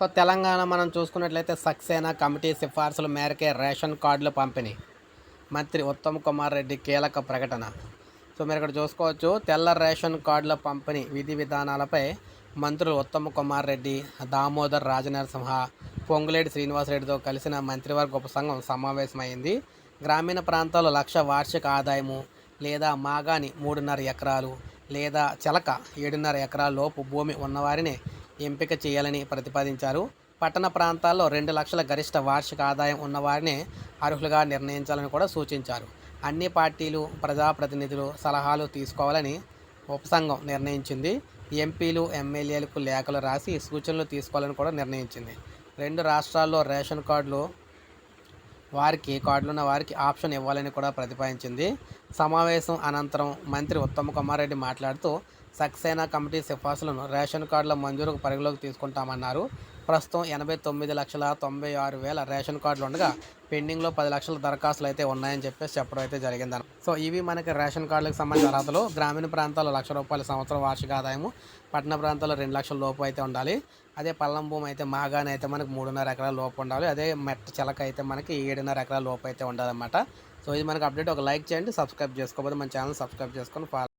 So Telangana మనం చూసుకున్నట్లయితే Saxena committee సిఫార్సుల మేరకే రేషన్ కార్డుల పంపిణీ. మంత్రి ఉత్తమ్ కుమార్ రెడ్డి కీలక ప్రకటన. సో మీరు ఇక్కడ చూసుకోవచ్చు తెల్ల రేషన్ కార్డుల పంపిణీ విధి విధానాలపై మంత్రులు ఉత్తమ్ కుమార్ రెడ్డి దామోదర్ రాజనరసింహ పొంగులేటి శ్రీనివాసరెడ్డితో కలిసిన మంత్రివర్గ ఉపసంఘం సమావేశమైంది. గ్రామీణ ప్రాంతాల్లో లక్ష వార్షిక ఆదాయము లేదా మాగాని మూడున్నర ఎకరాలు లేదా చిలక ఏడున్నర ఎకరాల లోపు భూమి ఉన్నవారిని ఎంపిక చేయాలని ప్రతిపాదించారు. పట్టణ ప్రాంతాల్లో రెండు లక్షల గరిష్ట వార్షిక ఆదాయం ఉన్నవారిని అర్హులుగా నిర్ణయించాలని కూడా సూచించారు. అన్ని పార్టీలు ప్రజాప్రతినిధులు సలహాలు తీసుకోవాలని ఉపసంఘం నిర్ణయించింది. ఎంపీలు ఎమ్మెల్యేలకు లేఖలు రాసి సూచనలు తీసుకోవాలని కూడా నిర్ణయించింది. రెండు రాష్ట్రాల్లో రేషన్ కార్డులు వారికి కార్డులు ఉన్న వారికి ఆప్షన్ ఇవ్వాలని కూడా ప్రతిపాదించింది. సమావేశం అనంతరం మంత్రి ఉత్తమ్ కుమార్ రెడ్డి మాట్లాడుతూ సక్సేనా కమిటీ సిఫార్సులను రేషన్ కార్డుల మంజూరుకు పరిగణలోకి తీసుకుంటామన్నారు. ప్రస్తుతం ఎనభై తొమ్మిది లక్షల తొంభై ఆరు వేల రేషన్ కార్డులు ఉండగా పెండింగ్లో పది లక్షల దరఖాస్తులు అయితే ఉన్నాయని చెప్పేసి చెప్పడం అయితే జరిగిందని సో ఇవి మనకి రేషన్ కార్డులకు సంబంధించిన అర్హతలు. గ్రామీణ ప్రాంతాల్లో లక్ష రూపాయల సంవత్సరం వార్షిక ఆదాయము. పట్టణ ప్రాంతాల్లో రెండు లక్షల లోపు అయితే ఉండాలి. అదే పల్లం భూమి అయితే మాగాని అయితే మనకి మూడున్నర ఎకరాల లోపు ఉండాలి. అదే మెట్ట చిలక అయితే మనకి ఏడున్నర ఎకరాల లోపు అయితే ఉండాలన్నమాట. సో ఇది మనకి అప్డేట్. ఒక లైక్ చేయండి సబ్స్క్రైబ్ చేసుకోకపోతే మన ఛానల్ సబ్స్క్రైబ్ చేసుకొని